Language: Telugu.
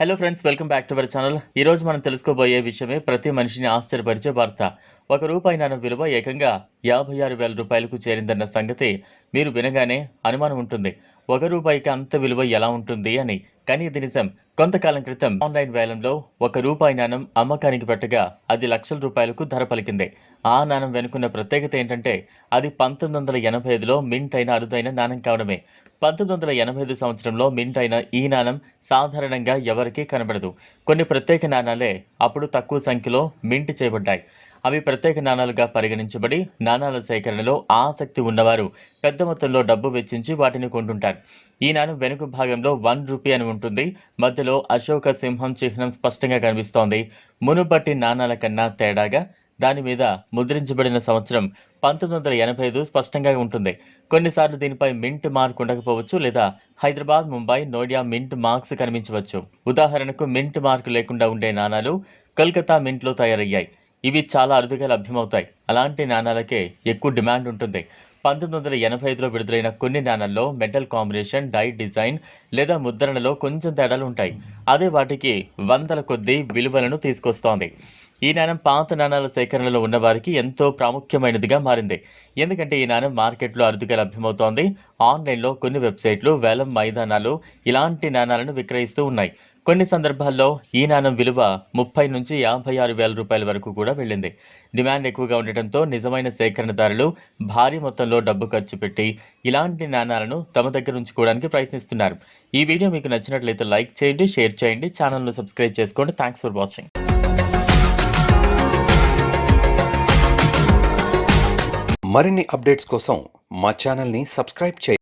Hello friends welcome back to our channel ఈ రోజు మనం తెలుసుకోబోయే విషయమే ప్రతి మనిషిని ఆశ్చర్యపరిచే వార్త. ఒక రూపాయి నాణం విలువ ఏకంగా యాభై ఆరు వేల రూపాయలకు చేరిందన్న సంగతి మీరు వినగానే అనుమానం ఉంటుంది. ఒక రూపాయికి అంత విలువ ఎలా ఉంటుంది అని కానీ ఇది నిజం. కొంతకాలం క్రితం ఆన్లైన్ వేలంలో ఒక రూపాయి నాణం అమ్మకానికి పెట్టగా అది లక్షల రూపాయలకు ధర పలికింది. ఆ నాణం వెనుకున్న ప్రత్యేకత ఏంటంటే అది పంతొమ్మిది వందల ఎనభై ఐదులో మింట్ అయిన అరుదైన నాణం కావడమే. పంతొమ్మిది వందల ఎనభై ఐదు సంవత్సరంలో మింట్ అయిన ఈ నాణం సాధారణంగా ఎవరికీ కనబడదు. కొన్ని ప్రత్యేక నాణాలే అప్పుడు తక్కువ సంఖ్యలో మింట్ చేయబడ్డాయి. అవి ప్రత్యేక నాణాలుగా పరిగణించబడి నాణాల సేకరణలో ఆసక్తి ఉన్నవారు పెద్ద మొత్తంలో డబ్బు వెచ్చించి వాటిని కొంటుంటారు. ఈ నాణం వెనుక భాగంలో వన్ రూపీ అని ఉంటుంది. మధ్యలో అశోక సింహం చిహ్నం స్పష్టంగా కనిపిస్తోంది. మునుపటి నాణాల కన్నా తేడాగా దాని మీద ముద్రించబడిన సంవత్సరం పంతొమ్మిది వందల ఎనభై ఐదు స్పష్టంగా ఉంటుంది. కొన్నిసార్లు దీనిపై మింట్ మార్క్ ఉండకపోవచ్చు లేదా హైదరాబాద్ ముంబై నోయిడా మింట్ మార్క్స్ కనిపించవచ్చు. ఉదాహరణకు మింట్ మార్క్ లేకుండా ఉండే నాణాలు కల్కతా మింట్లో తయారయ్యాయి. ఇవి చాలా అరుదుగా లభ్యమవుతాయి. అలాంటి నాణాలకే ఎక్కువ డిమాండ్ ఉంటుంది. పంతొమ్మిది వందల ఎనభై ఐదులో విడుదలైన కొన్ని నాణాల్లో మెటల్ కాంబినేషన్ డై డిజైన్ లేదా ముద్రణలో కొంచెం తేడాలు ఉంటాయి. అదే వాటికి వందల కొద్దీ విలువలను తీసుకొస్తోంది. ఈ నాణం పాత నాణాల సేకరణలో ఉన్నవారికి ఎంతో ప్రాముఖ్యమైనదిగా మారింది. ఎందుకంటే ఈ నాణం మార్కెట్లో అరుదుగా లభ్యమవుతోంది. ఆన్లైన్లో కొన్ని వెబ్సైట్లు వేలం మైదానాలు ఇలాంటి నాణాలను విక్రయిస్తూ ఉన్నాయి. కొన్ని సందర్భాల్లో ఈ నాణం విలువ ముప్పై నుంచి యాభై ఆరు వేల రూపాయల వరకు కూడా వెళ్ళింది. డిమాండ్ ఎక్కువగా ఉండటంతో నిజమైన సేకరణదారులు భారీ మొత్తంలో డబ్బు ఖర్చు పెట్టి ఇలాంటి నాణాలను తమ దగ్గర ఉంచుకోవడానికి ప్రయత్నిస్తున్నారు. ఈ వీడియో మీకు నచ్చినట్లయితే లైక్ చేయండి షేర్ చేయండి ఛానల్ను సబ్స్క్రైబ్ చేసుకోండి. థ్యాంక్స్ ఫర్ వాచింగ్ మరిన్ని అప్డేట్స్ కోసం మా ఛానల్ని సబ్స్క్రైబ్ చేయండి.